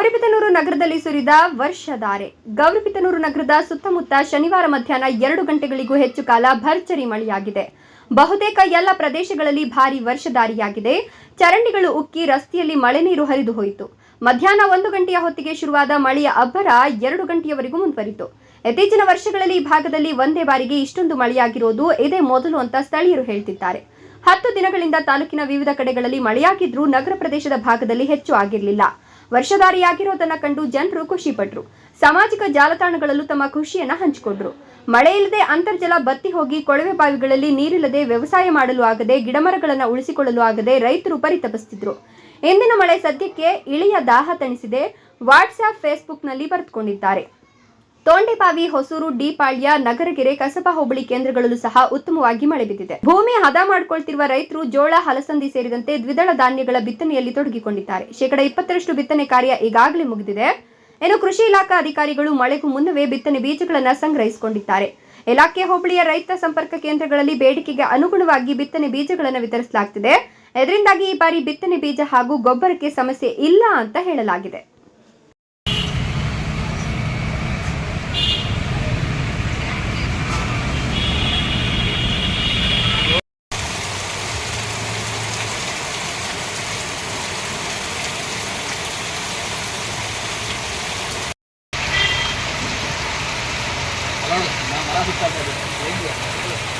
ಗೌರಿಬಿದನೂರು ನಗರದಲ್ಲಿ ಸುರಿದ ವರ್ಷಧಾರೆ. ಗೌರಿಬಿದನೂರು ನಗರದ ಸುತ್ತಮುತ್ತ ಶನಿವಾರ ಮಧ್ಯಾಹ್ನ ಎರಡು ಗಂಟೆಗಳಿಗೂ ಹೆಚ್ಚು ಕಾಲ ಭರ್ಜರಿ ಮಳೆಯಾಗಿದೆ. ಬಹುತೇಕ ಎಲ್ಲ ಪ್ರದೇಶಗಳಲ್ಲಿ ಭಾರಿ ವರ್ಷಧಾರಿಯಾಗಿದೆ. ಚರಂಡಿಗಳು ಉಕ್ಕಿ ರಸ್ತೆಯಲ್ಲಿ ಮಳೆ ನೀರು ಹರಿದು ಹೋಯಿತು. ಮಧ್ಯಾಹ್ನ ಒಂದು ಗಂಟೆಯ ಹೊತ್ತಿಗೆ ಶುರುವಾದ ಮಳೆಯ ಅಬ್ಬರ ಎರಡು ಗಂಟೆಯವರೆಗೂ ಮುಂದುವರಿತು. ಇತ್ತೀಚಿನ ವರ್ಷಗಳಲ್ಲಿ ಈ ಭಾಗದಲ್ಲಿ ಒಂದೇ ಬಾರಿಗೆ ಇಷ್ಟೊಂದು ಮಳೆಯಾಗಿರೋದು ಇದೇ ಮೊದಲು ಅಂತ ಸ್ಥಳೀಯರು ಹೇಳ್ತಿದ್ದಾರೆ. ಹತ್ತು ದಿನಗಳಿಂದ ತಾಲೂಕಿನ ವಿವಿಧ ಕಡೆಗಳಲ್ಲಿ ಮಳೆಯಾಗಿದ್ರೂ ನಗರ ಪ್ರದೇಶದ ಭಾಗದಲ್ಲಿ ಹೆಚ್ಚು ಆಗಿರಲಿಲ್ಲ. ವರ್ಷಧಾರಿಯಾಗಿರೋದನ್ನ ಕಂಡು ಜನರು ಖುಷಿಪಟ್ರು. ಸಾಮಾಜಿಕ ಜಾಲತಾಣಗಳಲ್ಲೂ ತಮ್ಮ ಖುಷಿಯನ್ನ ಹಂಚಿಕೊಂಡ್ರು. ಮಳೆ ಇಲ್ಲದೆ ಅಂತರ್ಜಲ ಬತ್ತಿ ಹೋಗಿ ಕೊಳವೆ ಬಾವಿಗಳಲ್ಲಿ ನೀರಿಲ್ಲದೆ ವ್ಯವಸಾಯ ಮಾಡಲು ಆಗದೆ ಗಿಡಮರಗಳನ್ನು ಉಳಿಸಿಕೊಳ್ಳಲು ಆಗದೆ ರೈತರು ಪರಿತಪಿಸುತ್ತಿದ್ರು ಇಂದಿನ ಮಳೆ ಸದ್ಯಕ್ಕೆ ಇಳಿಯ ದಾಹ ತಣಿಸಿದೆ. ವಾಟ್ಸ್ಆಪ್ ಫೇಸ್ಬುಕ್ನಲ್ಲಿ ಬರೆದುಕೊಂಡಿದ್ದಾರೆ. ತೋಂಡೆಬಾವಿ, ಹೊಸೂರು, ಡಿಪಾಳ್ಯ, ನಗರಗೆರೆ, ಕಸಬಾ ಹೋಬಳಿ ಕೇಂದ್ರಗಳಲ್ಲೂ ಸಹ ಉತ್ತಮವಾಗಿ ಮಳೆ ಬಿದ್ದಿದೆ. ಭೂಮಿ ಹದ ಮಾಡಿಕೊಳ್ತಿರುವ ರೈತರು ಜೋಳ, ಹಲಸಂದಿ ಸೇರಿದಂತೆ ದ್ವಿದಳ ಧಾನ್ಯಗಳ ಬಿತ್ತನೆಯಲ್ಲಿ ತೊಡಗಿಕೊಂಡಿದ್ದಾರೆ. ಶೇಕಡ ಇಪ್ಪತ್ತರಷ್ಟು ಬಿತ್ತನೆ ಕಾರ್ಯ ಈಗಾಗಲೇ ಮುಗಿದಿದೆ. ಇನ್ನು ಕೃಷಿ ಇಲಾಖಾ ಅಧಿಕಾರಿಗಳು ಮಳೆಗೂ ಮುನ್ನವೇ ಬಿತ್ತನೆ ಬೀಜಗಳನ್ನು ಸಂಗ್ರಹಿಸಿಕೊಂಡಿದ್ದಾರೆ. ಇಲಾಖೆ ಹೋಬಳಿಯ ರೈತ ಸಂಪರ್ಕ ಕೇಂದ್ರಗಳಲ್ಲಿ ಬೇಡಿಕೆಗೆ ಅನುಗುಣವಾಗಿ ಬಿತ್ತನೆ ಬೀಜಗಳನ್ನು ವಿತರಿಸಲಾಗುತ್ತಿದೆ ಇದರಿಂದಾಗಿ ಈ ಬಾರಿ ಬಿತ್ತನೆ ಬೀಜ ಹಾಗೂ ಗೊಬ್ಬರಕ್ಕೆ ಸಮಸ್ಯೆ ಇಲ್ಲ ಅಂತ ಹೇಳಲಾಗಿದೆ. Di channel.